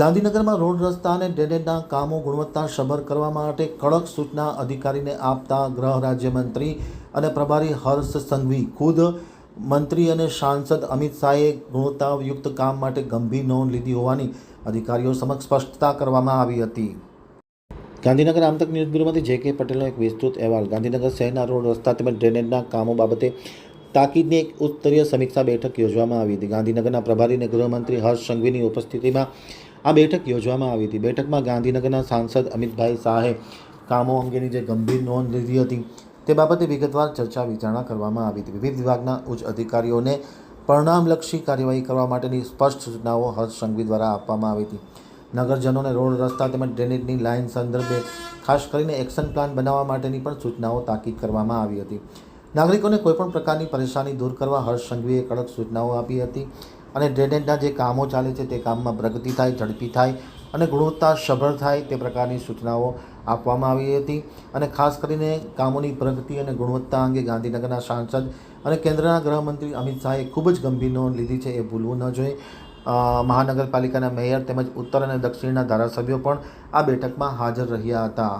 ગાંધીનગરમાં રોડ રસ્તા અને ડ્રેનેજના કામો ગુણવત્તાસભર કરવા માટે કડક સૂચના અધિકારીને આપતા ગૃહ રાજ્યમંત્રી અને પ્રભારી હર્ષ સંઘવી, ખુદ મંત્રી અને સાંસદ અમિત શાહે ગુણવત્તાયુક્ત કામ માટે ગંભીર નોંધ લીધી હોવાની અધિકારીઓ સમક્ષ સ્પષ્ટતા કરવામાં આવી હતી. ગાંધીનગર આમતક ન્યૂઝ બ્યુરોમાંથી જે કે પટેલનો એક વિસ્તૃત અહેવાલ. ગાંધીનગર શહેરના રોડ રસ્તા તેમજ ડ્રેનેજના કામો બાબતે તાકીદની એક ઉચ્ચસ્તરીય સમીક્ષા બેઠક યોજવામાં આવી હતી. ગાંધીનગરના પ્રભારી અને ગૃહમંત્રી હર્ષ સંઘવીની ઉપસ્થિતિમાં આ બેઠક યોજવામાં આવી હતી. બેઠકમાં ગાંધીનગરના સાંસદ અમિતભાઈ શાહે કામો અંગેની જે ગંભીર નોંધ લીધી હતી, તે બાબતે વિગતવાર ચર્ચા વિચારણા કરવામાં આવી હતી. વિવિધ વિભાગના ઉચ્ચ અધિકારીઓને પરિણામલક્ષી કાર્યવાહી કરવા માટેની સ્પષ્ટ સૂચનાઓ હર્ષ સંઘવી દ્વારા આપવામાં આવી હતી. નગરજનોને રોડ, રસ્તા તેમજ ડ્રેનેજની લાઇન સંદર્ભે ખાસ કરીને એક્શન પ્લાન બનાવવા માટેની પણ સૂચનાઓ તાકીદ કરવામાં આવી હતી. નાગરિકોને કોઈપણ પ્રકારની પરેશાની દૂર કરવા હર્ષ સંઘવીએ કડક સૂચનાઓ આપી હતી. અને ડ્રેનેજના જે કામો ચાલે છે તે કામમાં પ્રગતિ થાય, ઝડપી થાય અને ગુણવત્તા સભર થાય તે પ્રકારની સૂચનાઓ આપવામાં આવી હતી. અને ખાસ કરીને કામોની પ્રગતિ અને ગુણવત્તા અંગે ગાંધીનગરના સાંસદ અને કેન્દ્રના ગૃહમંત્રી અમિત શાહે ખૂબ જ ગંભીર નોંધ લીધી છે, એ ભૂલવું ન જોઈએ. મહાનગરપાલિકાના મેયર તેમજ ઉત્તર અને દક્ષિણના ધારાસભ્યો પણ આ બેઠકમાં હાજર રહ્યા હતા.